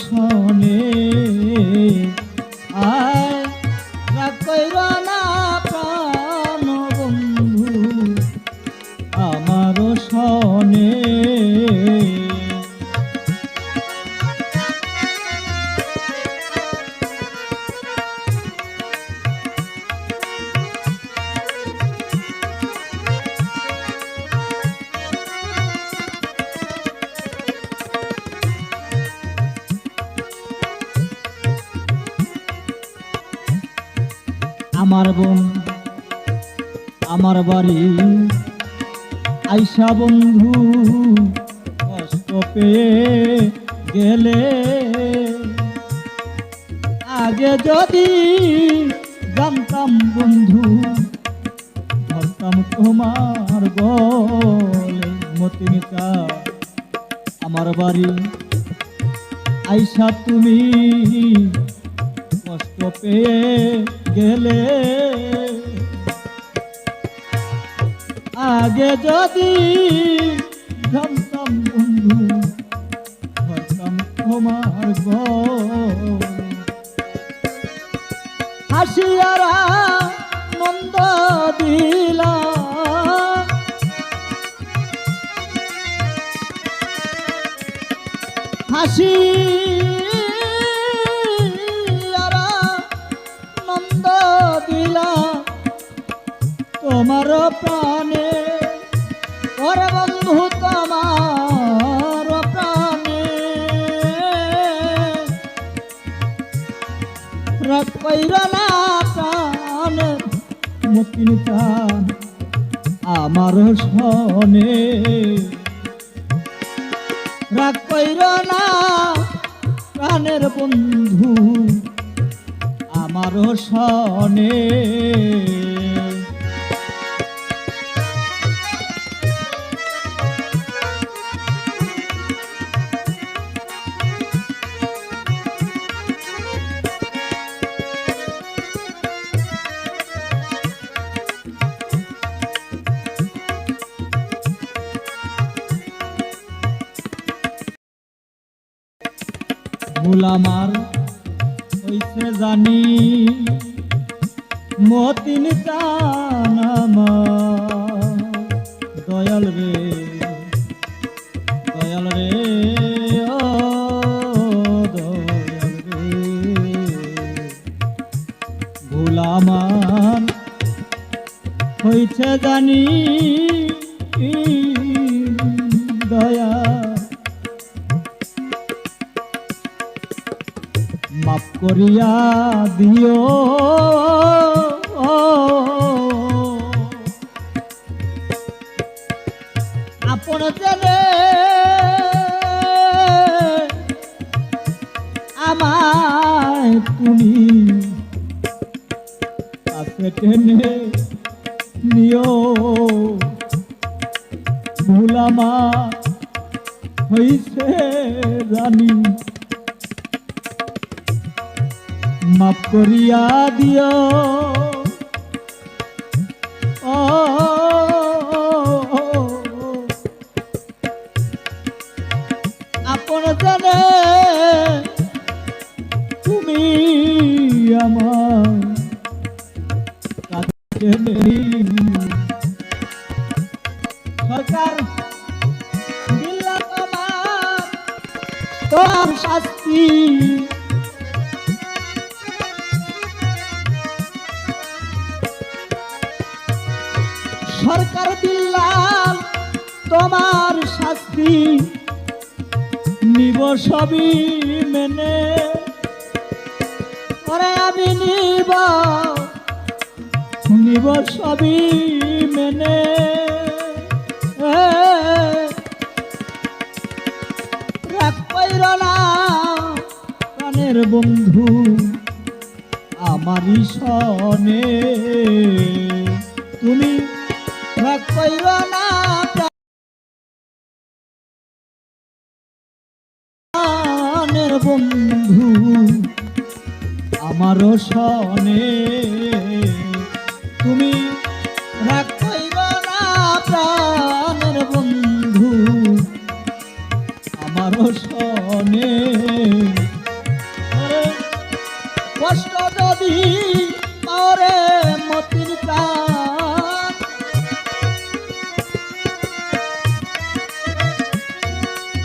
সনে আমার বোন, আমার বাড়ি। আইসা বন্ধু, কষ্ট পেয়ে গেলে। আগে যদি জানতাম বন্ধু ধরতাম তোমার গলে মতিনিকা আমার বাড়ি, আইসা তুমি কষ্ট পেয়ে গেলে। আগে যদি জানতাম বন্ধু হতাম তোমার হাসিয়ারা দিলা। হাসি তোমার প্রাণে, ওরে বন্ধু তোমার প্রাণে। না প্রাণ মতিন প্রাণ আমার সনে রাগ কইর না প্রাণের বন্ধু আমার সনে ভুল আমার হইছে জানি মতিন চান আমার। দয়াল রে দয়াল রে ভুল আমার হইছে জানি মাফ করিয়া দিও। আপন জেনে আমায় তুমি কাছে টেনে নিও। ভুলামা হইছে জানি মাফ করিয়া দিও। ও আপন জানে তুমি আমার সরকার তোমার শাস্তি। সরকার দিল্লাল, তোমার শাস্তি নিব সবই মেনে। পরে আমি নিব নিব সবই মেনে। বন্ধু আমারই সনে তুমি প্রাণের বন্ধু আমারও সনে তুমি রাগ পাইর না বন্ধু আমারও সনে কষ্ট যদি